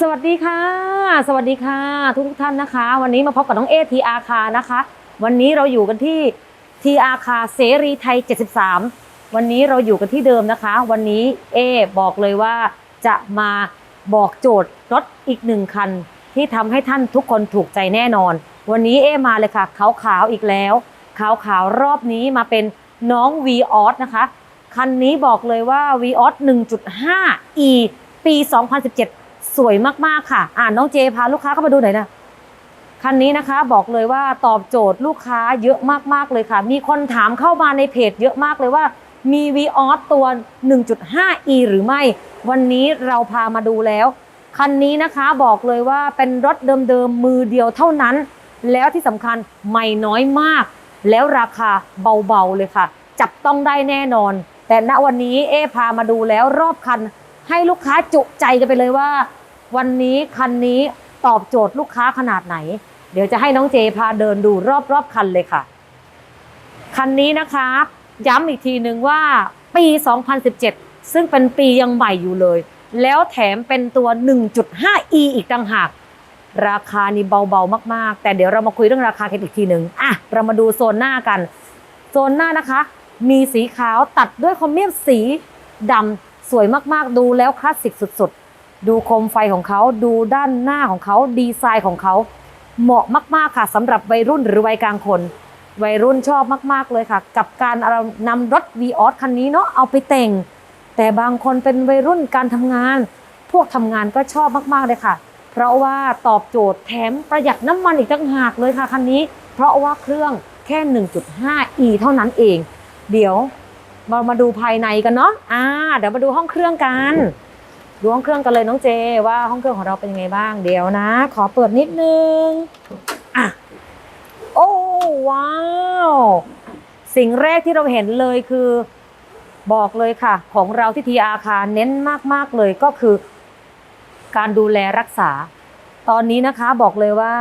สวัสดีค่ะ สวัสดีค่ะ ทุกทุกท่านนะคะ วันนี้มาพบกับน้องเอทีอาคานะคะ วันนี้เราอยู่กันที่ทีอาคาเสรีไทย 73 วันนี้เราอยู่กันที่เดิมนะคะ วันนี้เอบอกเลยว่าจะมาบอกโจทย์รถอีกหนึ่งคัน ที่ทำให้ท่านทุกคนถูกใจแน่นอน วันนี้เอมาเลยค่ะขาวขาวอีกแล้วขาวขาวรอบนี้มาเป็นน้อง v ีออสนะคะ คันนี้บอกเลยว่า v ีออส1.5 e ปี 2017 สวยมากๆค่ะ อ่านน้องเจพาลูกค้าเข้ามาดูหน่อยนะคันนี้นะคะบอกเลยว่าตอบโจทย์ลูกค้าเยอะมากๆเลยค่ะ มีคนถามเข้ามาในเพจเยอะมากเลยว่ามี v ีออสตัว 1.5e หรือไม่ วันนี้เราพามาดูแล้ว คันนี้นะคะบอกเลยว่าเป็นรถเดิมๆมือเดียวเท่านั้น แล้วที่สำคัญไม่น้อยมาก แล้วราคาเบาๆเลยค่ะ จับต้องได้แน่นอน แต่ณวันนี้เอพามาดูแล้วรอบคันให้ลูกค้าจุใจกันไปเลยว่า วันนี้คันนี้ตอบโจทย์ลูกค้าขนาดไหน เดี๋ยวจะให้น้องเจพาเดินดูรอบๆคันเลยค่ะ คันนี้นะคะย้ำอีกทีหนึ่งว่าปี 2017 ซึ่งเป็นปียังใหม่อยู่เลย แล้วแถมเป็นตัว 1.5e อีกต่างหาก ราคานี่เบาๆมากๆ แต่เดี๋ยวเรามาคุยเรื่องราคากันอีกทีหนึ่งอะเรามาดูโซนหน้ากัน โซนหน้านะคะ มีสีขาวตัดด้วยคอมเมียมสีดำสวยมากๆ ดูแล้วคลาสสิกสุดๆ ดูโคมไฟของเขาดูด้านหน้าของเขาดีไซน์ของเขาเหมาะมาก ๆ ค่ะสำหรับวัยรุ่นหรือวัยกลางคน วัยรุ่นชอบมาก ๆ เลยค่ะ กับการเรานำรถ v ีออสคันนี้เนาะเอาไปแต่ง แต่บางคนเป็นวัยรุ่นการทำงาน พวกทำงานก็ชอบมาก ๆ เลยค่ะ เพราะว่าตอบโจทย์แถมประหยัดน้ำมันอีกต่างหากเลยค่ะคันนี้ เพราะว่าเครื่องแค่ 1.5e เท่านั้นเอง เดี๋ยวเรามาดูภายในกันเนาะอ่าเดี๋ยวมาดูห้องเครื่องกัน ดูห้องเครื่องกันเลยน้องเจว่าห้องเครื่องของเราเป็นยังไงบ้างเดี๋ยวนะ ขอเปิดนิดนึงอะโอ้ว้าว สิ่งแรกที่เราเห็นเลยคือบอกเลยค่ะ ของเราที่ทีอาคาเน้นมาก ๆ เลยก็คือ การดูแลรักษา ตอนนี้นะคะบอกเลยว่า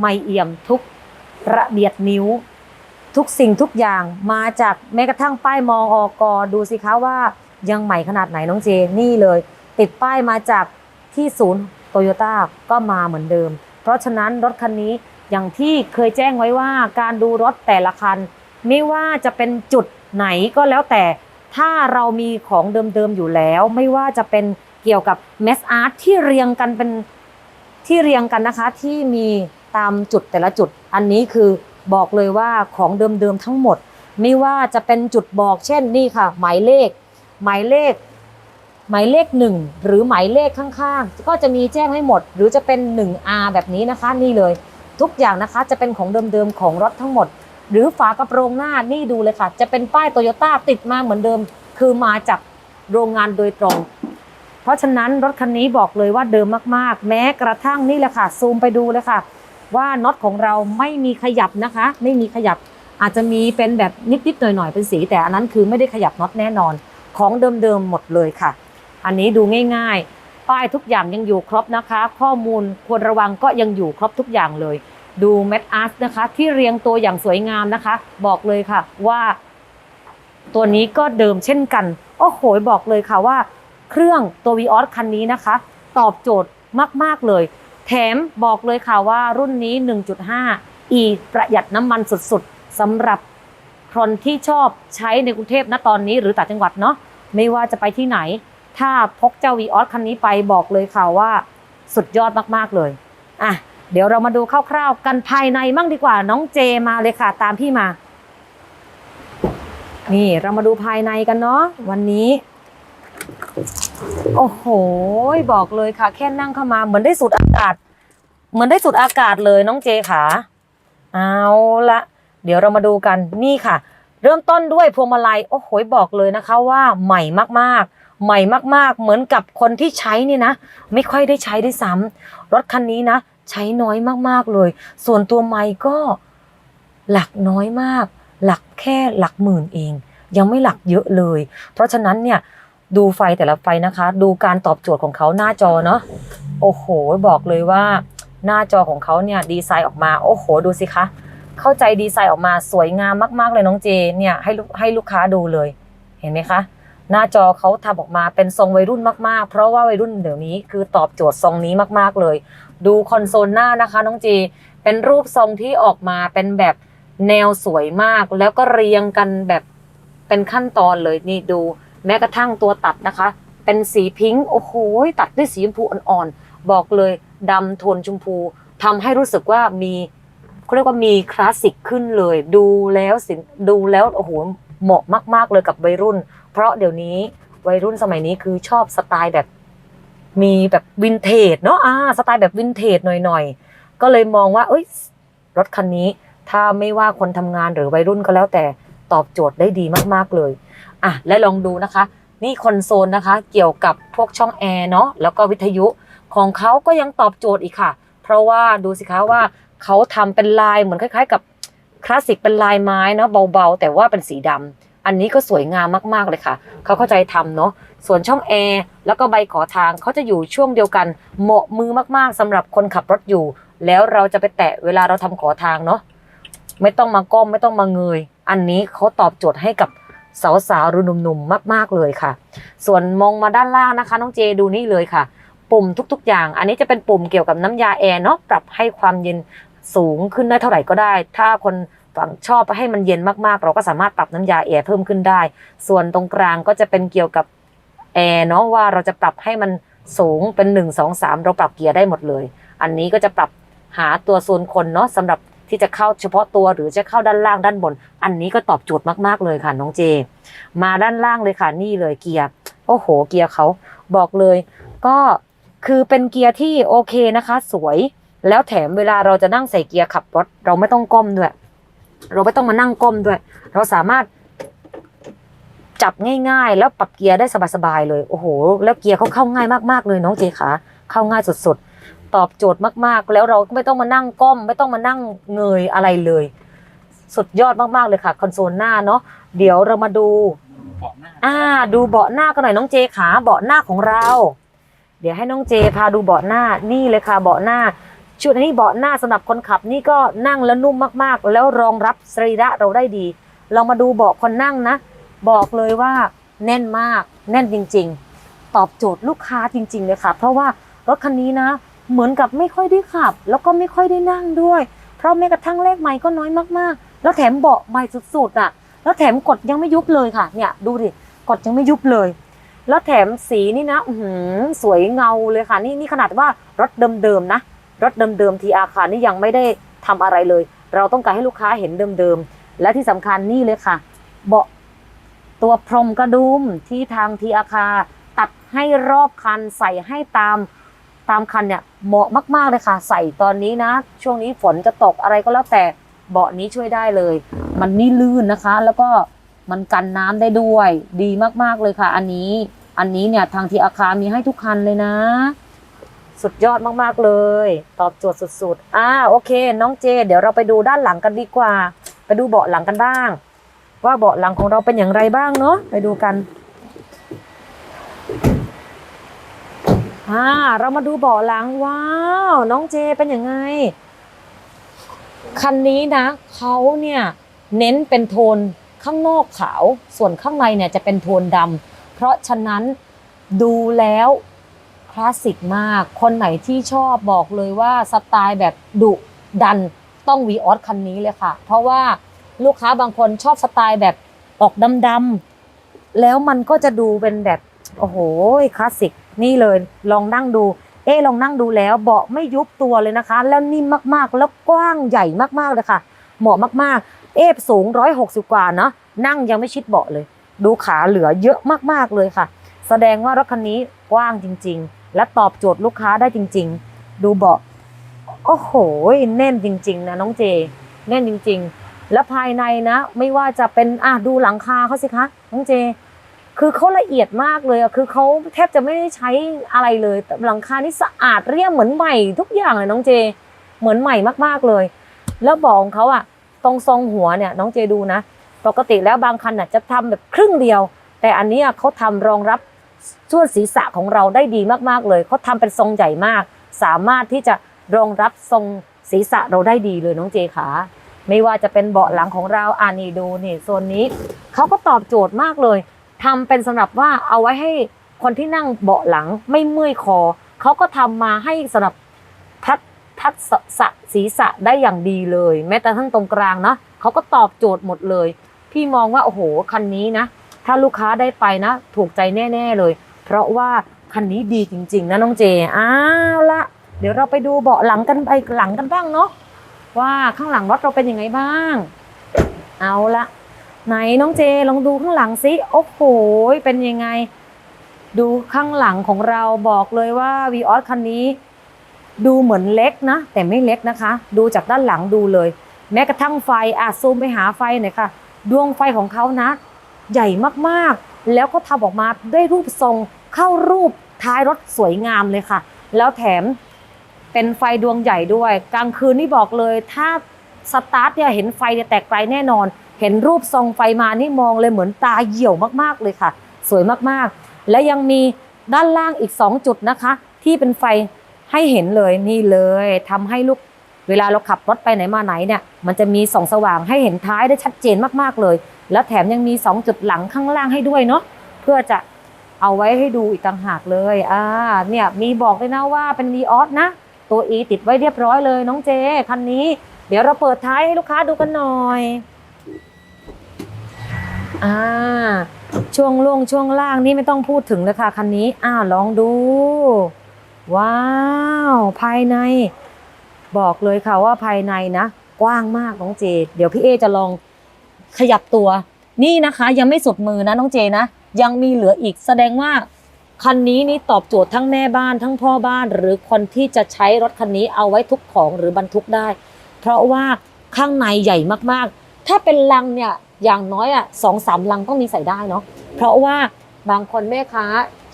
ไม่เอี่ยมทุกระเบียดนิ้ว ทุกสิ่งทุกอย่างมาจากแม้กระทั่งป้ายมองอกดูสิคะว่ายังใหม่ขนาดไหนน้องเจนี่เลย ติดป้ายมาจากที่ศูนย์โตโยต้าก็มาเหมือนเดิม เพราะฉะนั้นรถคันนี้อย่างที่เคยแจ้งไว้ว่าการดูรถแต่ละคัน ไม่ว่าจะเป็นจุดไหนก็แล้วแต่ ถ้าเรามีของเดิมๆอยู่แล้ว ไม่ว่าจะเป็นเกี่ยวกับเมสอาร์ตที่เรียงกันเป็นที่เรียงกันนะคะที่มีตามจุดแต่ละจุด อันนี้คือบอกเลยว่าของเดิมๆทั้งหมด ไม่ว่าจะเป็นจุดบอกเช่นนี่ค่ะ หมายเลข หมายเลข หมายเลขหนึ่งหรือหมายเลขข้างๆ ก็จะมีแจ้งให้หมด หรือจะเป็น 1R แบบนี้นะคะนี่เลย ทุกอย่างนะคะจะเป็นของเดิมๆของรถทั้งหมด หรือฝากระโปรงหน้านี่ดูเลยค่ะ จะเป็นป้ายโตโยต้าติดมาเหมือนเดิม คือมาจากโรงงานโดยตรง เพราะฉะนั้นรถคันนี้บอกเลยว่าเดิมมากๆ แม้กระทั่งนี่แหละค่ะซูมไปดูเลยค่ะ ว่าน็อตของเราไม่มีขยับนะคะ ไม่มีขยับอาจจะมีเป็นแบบนิดๆหน่อยๆเป็นสี แต่อันนั้นคือไม่ได้ขยับน็อตแน่นอน ของเดิมๆหมดเลยค่ะ อันนี้ดูง่ายๆ ป้ายทุกอย่างยังอยู่ครบนะคะ ข้อมูลควรระวังก็ยังอยู่ครบทุกอย่างเลย ดูเม็ดอาร์ตนะคะ ที่เรียงตัวอย่างสวยงามนะคะ บอกเลยค่ะว่า ตัวนี้ก็เดิมเช่นกัน โอ้โหบอกเลยค่ะว่า เครื่องตัววีออสคันนี้นะคะ ตอบโจทย์มากๆเลย แถมบอกเลยค่ะว่ารุ่นนี้ 1.5 e ประหยัดน้ำมันสุดๆสำหรับคนที่ชอบใช้ในกรุงเทพณตอนนี้หรือต่างจังหวัดเนาะไม่ว่าจะไปที่ไหน ถ้าพกเจ้าวีออสคันนี้ไปบอกเลยค่ะว่าสุดยอดมากๆเลยอะเดี๋ยวเรามาดูคร่าวๆ กันภายในมั่งดีกว่า น้องเจมาเลยค่ะ ตามพี่มา นี่เรามาดูภายในกันเนาะวันนี้ โอ้โห บอกเลยค่ะ แค่นั่งเข้ามา เหมือนได้สูดอากาศ เหมือนได้สูดอากาศเลยน้องเจค่ะเอาละเดี๋ยวเรามาดูกันนี่ค่ะ เริ่มต้นด้วยพวงมาลัยโอ้โหบอกเลยนะคะว่าใหม่มากๆ ใหม่มากๆ เหมือนกับคนที่ใช้นี่นะ ไม่ค่อยได้ใช้ด้วยซ้ำรถคันนี้นะ ใช้น้อยมากๆเลย ส่วนตัวไม่ก็หลักน้อยมาก หลักแค่หลักหมื่นเอง ยังไม่หลักเยอะเลย เพราะฉะนั้นเนี่ยดูไฟแต่ละไฟนะคะ ดูการตอบโจทย์ของเขาหน้าจอเนาะโอ้โห บอกเลยว่า หน้าจอของเขาเนี่ยดีไซน์ออกมาโอ้โห ดูสิคะ เข้าใจดีไซน์ออกมาสวยงามมาก ๆ เลยน้องเจเนี่ยให้ให้ลูกค้าดูเลย เห็นไหมคะ หน้าจอเขาทำออกมาเป็นทรงวัยรุ่นมากๆ เพราะว่าวัยรุ่นเดี๋ยวนี้คือตอบโจทย์ทรงนี้มากๆเลย ดูคอนโซลหน้านะคะน้องจี เป็นรูปทรงที่ออกมาเป็นแบบแนวสวยมาก แล้วก็เรียงกันแบบเป็นขั้นตอนเลยนี่ดู แม้กระทั่งตัวตัดนะคะ เป็นสีพิงค์โอ้โหตัดด้วยสีชมพูอ่อนๆบอกเลยดำโทนชมพูทำให้รู้สึกว่ามีเขาเรียกว่ามีคลาสสิกขึ้นเลย ดูแล้วสิดูแล้วโอ้โห เหมาะมาก ๆ เลยกับวัยรุ่น เพราะเดี๋ยวนี้วัยรุ่นสมัยนี้คือชอบสไตล์แบบมีแบบวินเทจเนาะอ่าสไตล์แบบวินเทจหน่อยๆ ก็เลยมองว่า เอ้ยรถคันนี้ถ้าไม่ว่าคนทำงานหรือวัยรุ่นก็แล้วแต่ตอบโจทย์ได้ดีมากๆเลยอะและลองดูนะคะ นี่คอนโซลนะคะ เกี่ยวกับพวกช่องแอร์เนาะแล้วก็วิทยุของเขาก็ยังตอบโจทย์อีกค่ะ เพราะว่าดูสิคะว่าเขาทำเป็นลายเหมือนคล้าย ๆ กับ คลาสสิกเป็นลายไม้เนาะเบาๆ แต่ว่าเป็นสีดำอันนี้ก็สวยงามมากๆเลยค่ะ เขาเข้าใจทำเนาะส่วนช่องแอร์แล้วก็ใบขอทางเขาจะอยู่ช่วงเดียวกัน เหมาะมือมากๆสำหรับคนขับรถอยู่ แล้วเราจะไปแตะเวลาเราทำขอทางเนาะไม่ต้องมาก้มไม่ต้องมาเงย อันนี้เขาตอบโจทย์ให้กับสาวๆรุ่นหนุ่มๆมาก ๆเลยค่ะ ส่วนมองมาด้านล่างนะคะ น้องเจดูนี่เลยค่ะ ปุ่มทุกๆ อย่าง อันนี้จะเป็นปุ่มเกี่ยวกับน้ำยาแอร์เนาะปรับให้ความเย็น สูงขึ้นได้เท่าไหร่ก็ได้ ถ้าคนฝั่งชอบให้มันเย็นมากๆ เราก็สามารถปรับน้ำยาแอร์เพิ่มขึ้นได้ ส่วนตรงกลางก็จะเป็นเกี่ยวกับแอร์เนาะว่าเราจะปรับให้มันสูงเป็น 1 2 3 เราปรับเกียร์ได้หมดเลย อันนี้ก็จะปรับหาตัวโซนคนเนาะสำหรับที่จะเข้าเฉพาะตัวหรือจะเข้าด้านล่างด้านบน อันนี้ก็ตอบโจทย์มากๆเลยค่ะน้องเจ มาด้านล่างเลยค่ะนี่เลยเกียร์โอ้โห เกียร์เขาบอกเลย ก็คือเป็นเกียร์ที่โอเคนะคะ สวย แล้วแถมเวลาเราจะนั่งใส่เกียร์ขับรถเราไม่ต้องก้มด้วย เราไม่ต้องมานั่งก้มด้วย เราสามารถจับง่ายๆ แล้วปรับเกียร์ได้สบายๆเลยโอ้โห แล้วเกียร์เขาเข้าง่ายมากๆเลยน้องเจขาเข้าง่ายสุดๆ ตอบโจทย์มากๆ แล้วเราก็ไม่ต้องมานั่งก้ม ไม่ต้องมานั่งเงยอะไรเลย สุดยอดมากๆเลยค่ะคอนโซลหน้าเนาะเดี๋ยวเรามาดูเบาะหน้าอ่า ดูเบาะหน้ากันหน่อยน้องเจขาเบาะหน้าของเรา เดี๋ยวให้น้องเจพาดูเบาะหน้านี่เลยค่ะเบาะหน้า ชุดนี้เบาะหน้าสำหรับคนขับนี่ก็นั่งแล้วนุ่มมากๆ แล้วรองรับสรีระเราได้ดี เรามาดูเบาะคนนั่งนะ บอกเลยว่าแน่นมาก แน่นจริง ๆ ตอบโจทย์ลูกค้าจริง ๆ เลยค่ะ เพราะว่ารถคันนี้นะ เหมือนกับไม่ค่อยได้ขับ แล้วก็ไม่ค่อยได้นั่งด้วย เพราะแม้กระทั่งเลขไม้ก็น้อยมากๆ แล้วแถมเบาะใหม่สุดๆอะ แล้วแถมกดยังไม่ยุบเลยค่ะ เนี่ยดูดิกดยังไม่ยุบเลยแล้วแถมสีนี่นะอื้อหือสวยเงาเลยค่ะ นี่นี่ขนาดว่ารถเดิมๆนะ รถเดิมๆทีอาคารนี่ยังไม่ได้ทำอะไรเลย เราต้องการให้ลูกค้าเห็นเดิมๆ และที่สำคัญนี่เลยค่ะ เบาะตัวพรมกระดุมที่ทางทีอาคาตัดให้รอบคันใส่ให้ตามตามคันเนี่ยเหมาะมากๆเลยค่ะ ใส่ตอนนี้นะ ช่วงนี้ฝนจะตกอะไรก็แล้วแต่เบาะนี้ช่วยได้เลย มันนี่ลื่นนะคะ แล้วก็มันกันน้ำได้ด้วย ดีมากๆเลยค่ะ อันนี้ อันนี้เนี่ยทางทีอาคามีให้ทุกคันเลยนะ สุดยอดมากๆเลย ตอบโจทย์สุดๆ อ่าโอเค น้องเจ เดี๋ยวเราไปดูด้านหลังกันดีกว่า ไปดูเบาะหลังกันบ้าง ว่าเบาะหลังของเราเป็นอย่างไรบ้างเนาะไปดูกันอ่าเรามาดูเบาะหลังว้าว น้องเจเป็นยังไง คันนี้นะเขาเนี่ยเน้นเป็นโทนข้างนอกขาว ส่วนข้างในเนี่ยจะเป็นโทนดำเพราะฉะนั้นดูแล้ว คลาสสิกมาก คนไหนที่ชอบบอกเลยว่าสไตล์แบบดุดันต้องวีออสคันนี้เลยค่ะ เพราะว่าลูกค้าบางคนชอบสไตล์แบบออกดำๆแล้วมันก็จะดูเป็นแบบ โอ้โหคลาสสิกนี่เลยลองนั่งดู เอ๊ะลองนั่งดูแล้วเบาะไม่ยุบตัวเลยนะคะ แล้วนิ่มมากๆ แล้วกว้างใหญ่มากๆเลยค่ะ เหมาะมากๆ เอ๊สูงร้อยหกสิบกว่าเนาะนั่งยังไม่ชิดเบาะเลย ดูขาเหลือเยอะมากๆเลยค่ะ แสดงว่ารถคันนี้กว้างจริง ๆ และตอบโจทย์ลูกค้าได้จริง ๆ ดูเบาะโอ้โหแน่นจริง ๆ นะน้องเจ แน่นจริง ๆ และภายในนะ ไม่ว่าจะเป็นอะดูหลังคาเขาสิคะน้องเจ คือเขาละเอียดมากเลยอะคือเขาแทบจะไม่ได้ใช้อะไรเลยหลังคานี่สะอาดเรียบเหมือนใหม่ ทุกอย่างเลยน้องเจ เหมือนใหม่มากๆเลย แล้วเบอกของเขาอะตรงทรงหัวเนี่ยน้องเจดูนะ ปกติแล้วบางคันน่ะจะทำแบบครึ่งเดียว แต่อันนี้เขาทำรองรับ ส่วนศีรษะของเราได้ดีมากๆเลยเขาทำเป็นทรงใหญ่มาก สามารถที่จะรองรับทรงศีรษะเราได้ดีเลยน้องเจขาไม่ว่าจะเป็นเบาะหลังของเราอ่านี่ดูนี่โซนนี้เขาก็ตอบโจทย์มากเลยแทำเป็นสำหรับว่าเอาไว้ให้คนที่นั่งเบาะหลังไม่เมื่อยคอเขาก็ทำมาให้สำหรับพัดพัดสะศีรษะได้อย่างดีเลย แม้แต่ทั้งตรงกลางเนาะเขาก็ตอบโจทย์หมดเลย พี่มองว่าโอ้โหคันนี้นะ ถ้าลูกค้าได้ไปนะ ถูกใจแน่ ๆเลย เพราะว่าคันนี้ดีจริง ๆ นะน้องเจอ้าวละเดี๋ยวเราไปดูเบาะหลังกันไปหลังกันบ้างเนาะว่าข้างหลังรถเราเป็นยังไงบ้าง เอาละไหนน้องเจลองดูข้างหลังสิโอ้โหเป็นยังไง ดูข้างหลังของเราบอกเลยว่าวีออสคันนี้ดูเหมือนเล็กนะ แต่ไม่เล็กนะคะ ดูจากด้านหลังดูเลย แม้กระทั่งไฟอะซูมไปหาไฟหน่อยค่ะ ดวงไฟของเขานะ ใหญ่มากๆ แล้วก็ทำออกมาด้วยรูปทรงเข้ารูปท้ายรถสวยงามเลยค่ะ แล้วแถมเป็นไฟดวงใหญ่ด้วย กลางคืนนี่บอกเลยถ้าสตาร์ทเนี่ยเห็นไฟเนี่ยแตกไกลแน่นอน เห็นรูปทรงไฟมานี่มองเลยเหมือนตาเหี่ยวมากๆเลยค่ะ สวยมากๆ และยังมีด้านล่างอีก 2 จุดนะคะ ที่เป็นไฟให้เห็นเลยนี่เลยทำให้ลูกเวลาเราขับรถไปไหนมาไหนเนี่ย มันจะมีส่องสว่างให้เห็นท้ายได้ชัดเจนมากๆเลย แล้วแถมยังมี 2 จุดหลังข้างล่างให้ด้วยเนาะเพื่อจะเอาไว้ให้ดูอีกต่างหากเลยอ่าเนี่ยมีบอกเลยนะว่าเป็น v ีออสนะ ตัว E ติดไว้เรียบร้อยเลยน้องเจคันนี้ เดี๋ยวเราเปิดท้ายให้ลูกค้าดูกันหน่อยอ่าช่วงล่วงช่วงล่างนี่ไม่ต้องพูดถึงเลยค่ะคันนี้อ่าลองดู ว้าว ภายใน บอกเลยค่ะว่าภายในนะ กว้างมากน้องเจ เดี๋ยวพี่เอจะลอง ขยับตัว นี่นะคะยังไม่สุดมือนะน้องเจนะ ยังมีเหลืออีกแสดงว่า คันนี้นี่ตอบโจทย์ทั้งแม่บ้านทั้งพ่อบ้าน หรือคนที่จะใช้รถคันนี้เอาไว้ทุกของหรือบรรทุกได้ เพราะว่าข้างในใหญ่มากๆ ถ้าเป็นลังเนี่ยอย่างน้อยอะสองสามลังต้องมีใส่ได้เนาะเพราะว่าบางคนแม่ค้า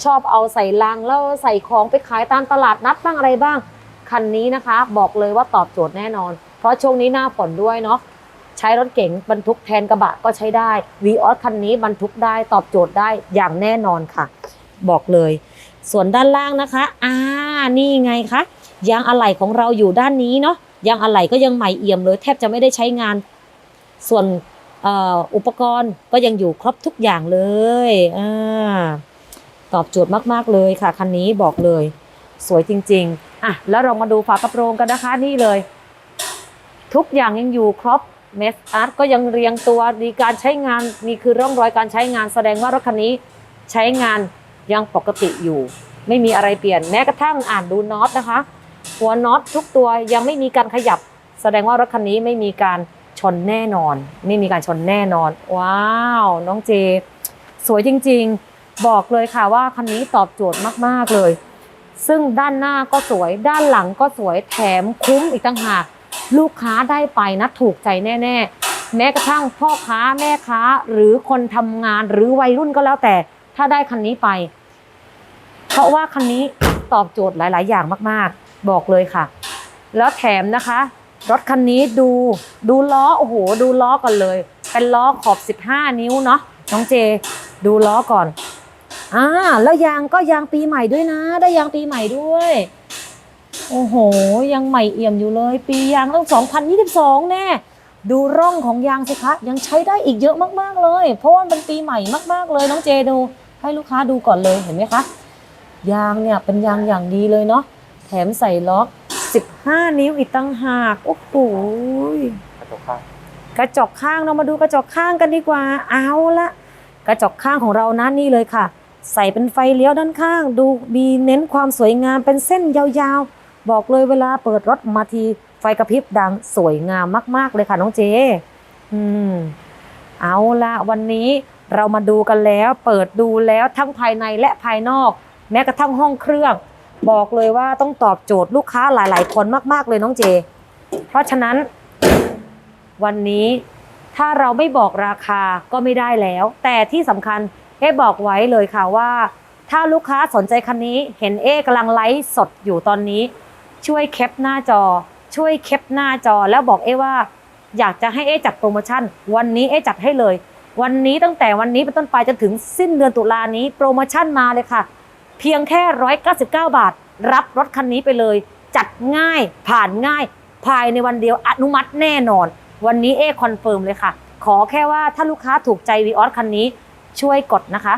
ชอบเอาใส่ลังแล้วใส่ของไปขายตามตลาดนัดบ้างอะไรบ้าง คันนี้นะคะ บอกเลยว่าตอบโจทย์แน่นอน เพราะช่วงนี้หน้าฝนด้วยเนาะ ใช้รถเก๋งบรรทุกแทนกระบะก็ใช้ได้วีออสคันนี้บรรทุกได้ตอบโจทย์ได้อย่างแน่นอนค่ะ บอกเลย ส่วนด้านล่างนะคะอ่านี่ไงคะยางอะไหล่ของเราอยู่ด้านนี้เนาะยางอะไหล่ก็ยังใหม่เอี่ยมเลย แทบจะไม่ได้ใช้งาน ส่วนอ,อ,อุปกรณ์ก็ยังอยู่ครบทุกอย่างเลยอตอบโจทย์มาก ๆ เลยค่ะ คันนี้บอกเลย สวยจริง ๆ อะ แล้วเรามาดูฝากระโปรงกันนะคะ นี่เลย ทุกอย่างยังอยู่ครบ เมสอาร์ตก็ยังเรียงตัวมีการใช้งานนี่คือร่องรอยการใช้งานแสดงว่ารถคันนี้ใช้งานยังปกติอยู่ ไม่มีอะไรเปลี่ยนแม้กระทั่งอ่านดูน็อตนะคะ หัวน็อตทุกตัวยังไม่มีการขยับ แสดงว่ารถคันนี้ไม่มีการชนแน่นอน ไม่มีการชนแน่นอน ว้าว น้องเจ สวยจริงๆ บอกเลยค่ะว่าคันนี้ตอบโจทย์มากๆเลย ซึ่งด้านหน้าก็สวยด้านหลังก็สวยแถมคุ้มอีกต่างหาก ลูกค้าได้ไปนะถูกใจแน่ ๆ แม้กระทั่งพ่อค้าแม่ค้าหรือคนทำงานหรือวัยรุ่นก็แล้วแต่ถ้าได้คันนี้ไป เพราะว่าคันนี้ตอบโจทย์หลาย ๆ อย่างมากๆ บอกเลยค่ะ แล้วแถมนะคะ รถคันนี้ดูดูล้อโอ้โห ดูล้อก่อนเลย เป็นล้อขอบ 15 นิ้วเนาะน้องเจ ดูล้อก่อนอ่าแล้วยางก็ยางปีใหม่ด้วยนะ ได้ยางปีใหม่ด้วย โอ้โห ยังใหม่เอี่ยมอยู่เลย ปียางต้อง 2022 แน่ ดูร่องของยางสิคะ ยังใช้ได้อีกเยอะมากๆเลย เพราะว่ามันเป็นปีใหม่มากๆเลยน้องเจดู ให้ลูกค้าดูก่อนเลยเห็นไหมคะ ยางเนี่ยเป็นยางอย่างดีเลยเนาะแถมใส่ล็อก 15 นิ้วอีกตั้งหากโอ้โหกระจกข้างกระจกข้างเรามาดูกระจกข้างกันดีกว่าเอาละกระจกข้างของเรานะนี่เลยค่ะ ใส่เป็นไฟเลี้ยวด้านข้าง ดูมีเน้นความสวยงามเป็นเส้นยาวๆ บอกเลยเวลาเปิดรถมาทีไฟกระพริบดังสวยงามมาก ๆ เลยค่ะน้องเจ อืม เอาละวันนี้เรามาดูกันแล้ว เปิดดูแล้วทั้งภายในและภายนอก แม้กระทั่งห้องเครื่อง บอกเลยว่าต้องตอบโจทย์ลูกค้าหลาย ๆ คนมาก ๆ เลยน้องเจ เพราะฉะนั้น วันนี้ถ้าเราไม่บอกราคาก็ไม่ได้แล้ว แต่ที่สำคัญเอ๊บอกไว้เลยค่ะว่า ถ้าลูกค้าสนใจคันนี้ เห็นเอ๊กำลังไลฟ์สดอยู่ตอนนี้ ช่วยแคปหน้าจอ ช่วยแคปหน้าจอแล้วบอกเอ๊ว่า อยากจะให้เอ๊จัดโปรโมชั่น วันนี้เอ๊จัดให้เลย วันนี้ตั้งแต่วันนี้เป็นต้นไปจนถึงสิ้นเดือนตุลานี้โปรโมชั่นมาเลยค่ะ เพียงแค่ 199 บาท รับรถคันนี้ไปเลย จัดง่ายผ่านง่าย ภายในวันเดียวอนุมัติแน่นอน วันนี้เอคอนเฟิร์มเลยค่ะ ขอแค่ว่าถ้าลูกค้าถูกใจวีออสคันนี้ช่วยกดนะคะ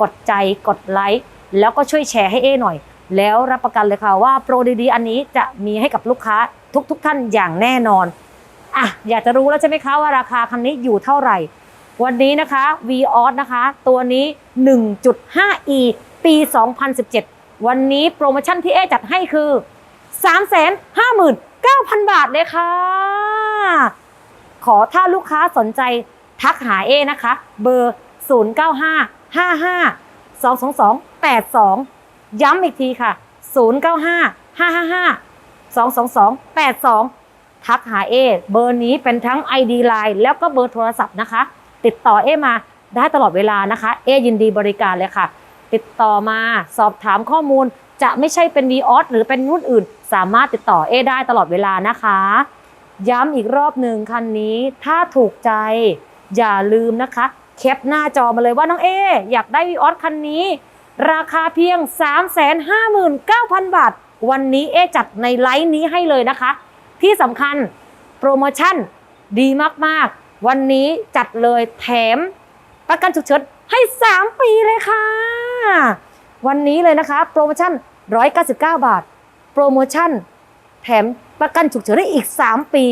กดใจกดไลค์แล้วก็ช่วยแชร์ให้เอหน่อย แล้วรับประกันเลยค่ะว่าโปรดีๆ อันนี้จะมีให้กับลูกค้าทุกๆทท่านอย่างแน่นอนอะอยากจะรู้แล้วใช่ไหมคะว่าราคาคันนี้อยู่เท่าไหร่ วันนี้นะคะ v o s นะคะ ตัวนี้ 1.5e ปี 2017 วันนี้โปรโมชั่นที่เอจัดให้คือ 359,000 บาทเลยค่ะ ขอถ้าลูกค้าสนใจทักหาเอนะคะ เบอร์ 095 55 222 82 ย้ำอีกทีค่ะ 095 555 222 82 ทักหาเอเบอร์นี้เป็นทั้ง ID Line แล้วก็เบอร์โทรศัพท์นะคะ ติดต่อเอมาได้ตลอดเวลานะคะ เอยินดีบริการเลยค่ะ ติดต่อมาสอบถามข้อมูลจะไม่ใช่เป็น v ีออสหรือเป็นรุ่นอื่น สามารถติดต่อเอได้ตลอดเวลานะคะ ย้ำอีกรอบหนึ่งคันนี้ถ้าถูกใจ อย่าลืมนะคะแคปหน้าจอมาเลยว่าน้องเออยากได้วีออสคันนี้ ราคาเพียง 359,000 บาท วันนี้เอจัดในไลฟ์นี้ให้เลยนะคะ ที่สำคัญโปรโมชั่นดีมากๆ วันนี้จัดเลยแถมประกันฉุกเฉินให้ 3 ปีเลยค่ะ วันนี้เลยนะคะ โปรโมชั่น 199 บาท โปรโมชั่น แถมประกันฉุกเฉินได้อีก 3 ปี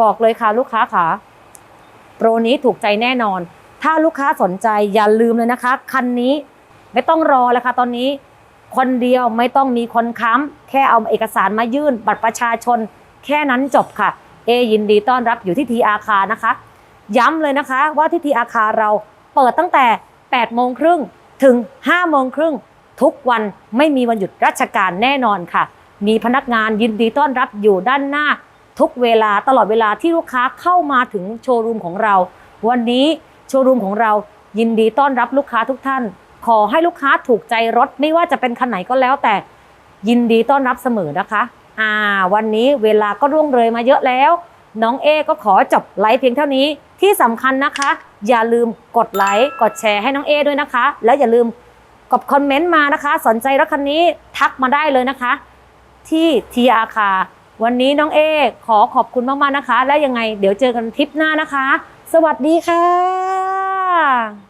บอกเลยค่ะลูกค้าค่ะโปรนี้ถูกใจแน่นอน ถ้าลูกค้าสนใจอย่าลืมเลยนะคะ คันนี้ ไม่ต้องรอแล้วค่ะตอนนี้คนเดียวไม่ต้องมีคนค้ำแค่เอาเอกสารมายื่น บัตรประชาชน แค่นั้นจบค่ะ เอยินดีต้อนรับอยู่ที่ทีอาคานะคะ ย้ำเลยนะคะว่าที่ทีอาคาเราเปิดตั้งแต่ 8 โมงครึ่งถึง 5 โมงครึ่งทุกวันไม่มีวันหยุดราชการแน่นอนค่ะ มีพนักงานยินดีต้อนรับอยู่ด้านหน้า ทุกเวลาตลอดเวลาที่ลูกค้าเข้ามาถึงโชว์รูมของเรา วันนี้โชว์รูมของเรายินดีต้อนรับลูกค้าทุกท่าน ขอให้ลูกค้าถูกใจรถไม่ว่าจะเป็นคันไหนก็แล้วแต่ยินดีต้อนรับเสมอนะคะอ่าวันนี้เวลาก็ร่วงเลยมาเยอะแล้ว น้องเอก็ขอจบไลฟ์เพียงเท่านี้ที่สำคัญนะคะ อย่าลืมกดไลค์กดแชร์ให้น้องเอด้วยนะคะ แล้วอย่าลืมกดคอมเมนต์มานะคะ สนใจรถคันนี้ทักมาได้เลยนะคะ ที่ทีอาคาวันนี้น้องเอขอขอบคุณมากๆนะคะ และยังไงเดี๋ยวเจอกันทริปหน้านะคะ สวัสดีค่ะ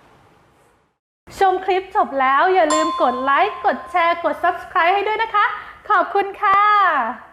ชมคลิปจบแล้วอย่าลืมกดไลค์ กดแชร์ กด Subscribe ให้ด้วยนะคะ ขอบคุณค่ะ